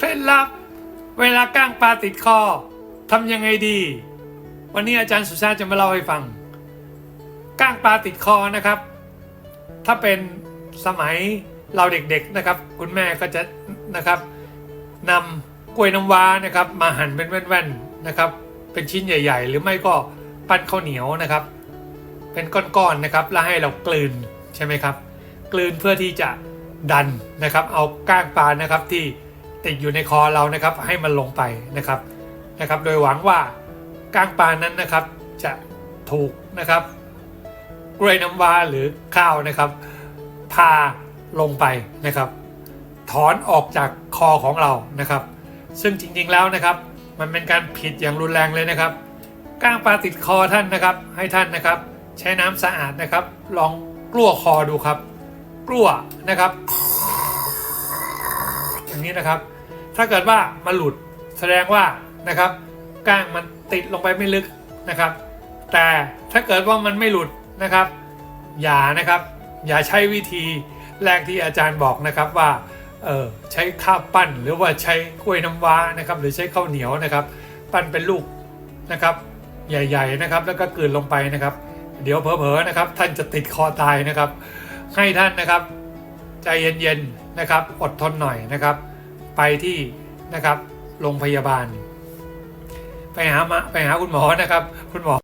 เคล็ดลับ เวลาก้างปลาติดคอทำยังไงดี วันนี้อาจารย์สุชาติจะมาเล่าให้ฟัง ก้างปลาติดคอนะครับ ถ้าเป็นสมัยเราเด็กๆนะครับ คุณแม่ก็จะนะครับนำกล้วยน้ำว้านะครับ มาหั่นเป็นแว่นๆนะครับ เป็นชิ้นใหญ่ ๆ หรือไม่ก็ปั้นข้าวเหนียวนะครับ เป็นก้อนๆนะครับ แล้วให้เรากลืนใช่ไหมครับ กลืนเพื่อที่จะดันนะครับ เอาก้างปลานะครับที่ ติดอยู่ในคอเรานะครับให้มันลงไปนะครับนะครับ โดยหวังว่าก้างปลานั้นนะครับจะถูกนะครับกล้วยน้ำว้าหรือข้าวนะครับพาลงไปนะครับ ถอนออกจากคอของเรานะครับ ซึ่งจริงๆแล้วนะครับ มันเป็นการผิดอย่างรุนแรงเลยนะครับก้างปลาติดคอท่านนะครับ ให้ท่านนะครับ ใช้น้ำสะอาดนะครับ ลองกลั้วคอดูครับ กลั้วนะครับ อย่างนี้นะครับ ถ้าเกิดว่ามันหลุดแสดงว่านะครับก้างมันติดลงไปไม่ลึกนะครับ แต่ถ้าเกิดว่ามันไม่หลุดนะครับ อย่านะครับอย่าใช้วิธีแรกที่อาจารย์บอกนะครับว่าเออใช้ข้าวปั้นหรือว่าใช้กล้วยน้ำว้านะครับ หรือใช้ข้าวเหนียวนะครับ ปั้นเป็นลูกนะครับ ใหญ่ๆนะครับ แล้วก็กลืนลงไปนะครับ เดี๋ยวเผลอๆนะครับ ท่านจะติดคอตายนะครับ ให้ท่านนะครับ ใจเย็นๆนะครับอดทนหน่อยนะครับ ไปที่นะครับโรงพยาบาล ไปหามาไปหาคุณหมอนะครับ คุณหมอ